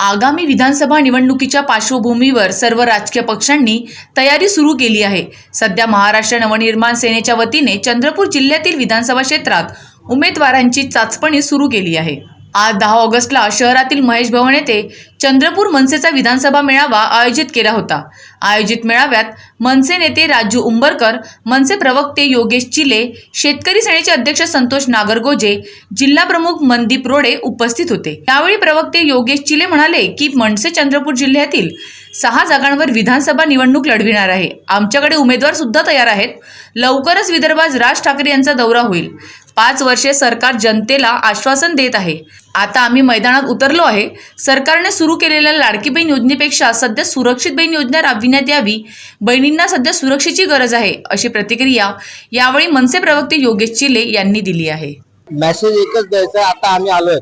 आगामी विधानसभा निवडणुकीच्या पार्श्वभूमीवर सर्व राजकीय पक्षांनी तयारी सुरू केली आहे. सध्या महाराष्ट्र नवनिर्माण सेनेच्या वतीने चंद्रपूर जिल्ह्यातील विधानसभा क्षेत्रात उमेदवारांची चाचपणी सुरू केली आहे. आज दहा ऑगस्टला शहरातील महेश भवन येथे चंद्रपूर मनसेचा विधानसभा मेळावा आयोजित केला होता. आयोजित मेळाव्यात मनसे नेते राजू उंबरकर मनसे प्रवक्ते योगेश चिले शेतकरी सेनेचे अध्यक्ष संतोष नागरगोजे जिल्हा प्रमुख मनदीप रोडे उपस्थित होते. यावेळी प्रवक्ते योगेश चिले म्हणाले की मनसे चंद्रपूर जिल्ह्यातील सहा जागांवर विधानसभा निवडणूक लढविणार आहे. आमच्याकडे उमेदवार सुद्धा तयार आहेत. लवकरच विदर्भात राज ठाकरे यांचा दौरा होईल. पाच वर्षे सरकार जनतेला आश्वासन देत आहे. आता आम्ही मैदानात उतरलो आहे. सरकारने सुरू केलेल्या लाडकी बहीण योजनेपेक्षा सध्या सुरक्षित बहीण योजना राबविण्यात यावी. बहिणींना सध्या सुरक्षेची गरज आहे अशी प्रतिक्रिया यावेळी मनसे प्रवक्ते योगेश चिले यांनी दिली आहे. मेसेज एकच द्यायचा आता आम्ही आलोय.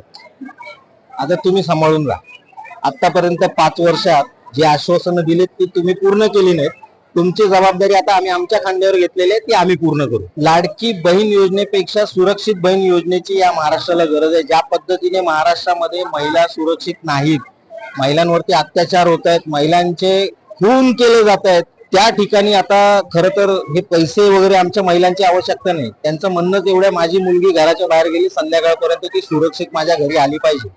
आता तुम्ही सांभाळून राहा. आतापर्यंत पाच वर्षात जे आश्वासनं दिलीत ती तुम्ही पूर्ण केली नाहीत. तुमची जबाबदारी आता आम्ही आमच्या खांद्यावर घेतलेली आहे ती आम्ही पूर्ण करू. लाडकी बहीण योजनेपेक्षा सुरक्षित बहीण योजनेची या महाराष्ट्राला गरज आहे. ज्या पद्धतीने महाराष्ट्रामध्ये महिला सुरक्षित नाहीत महिलांवरती अत्याचार होत आहेत महिलांचे खून केले जात आहेत त्या ठिकाणी आता खर तर हे पैसे वगैरे आमच्या महिलांची आवश्यकता नाही. त्यांचं म्हणणंच एवढ्या माझी मुलगी घराच्या बाहेर गेली संध्याकाळपर्यंत ती सुरक्षित माझ्या घरी आली पाहिजे.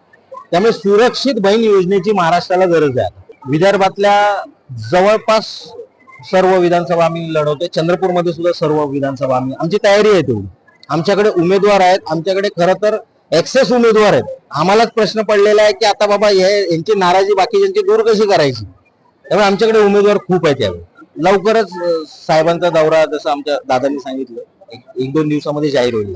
त्यामुळे सुरक्षित बहीण योजनेची महाराष्ट्राला गरज आहे विदर्भातल्या जवळपास सर्व विधानसभा आम्ही लढवतोय चंद्रपूरमध्ये सुद्धा सर्व विधानसभा आम्ही आमची तयारी आहे तेवढी. आमच्याकडे उमेदवार आहेत. आमच्याकडे खरं तर एक्सेस उमेदवार आहेत. आम्हालाच प्रश्न पडलेला आहे की आता बाबा हे यांची नाराजी बाकीच्यांची दूर कशी करायची? त्यामुळे आमच्याकडे उमेदवार खूप आहेत त्यावेळी लवकरच साहेबांचा दौरा जसं आमच्या दादांनी सांगितलं एक दोन दिवसामध्ये जाहीर होईल.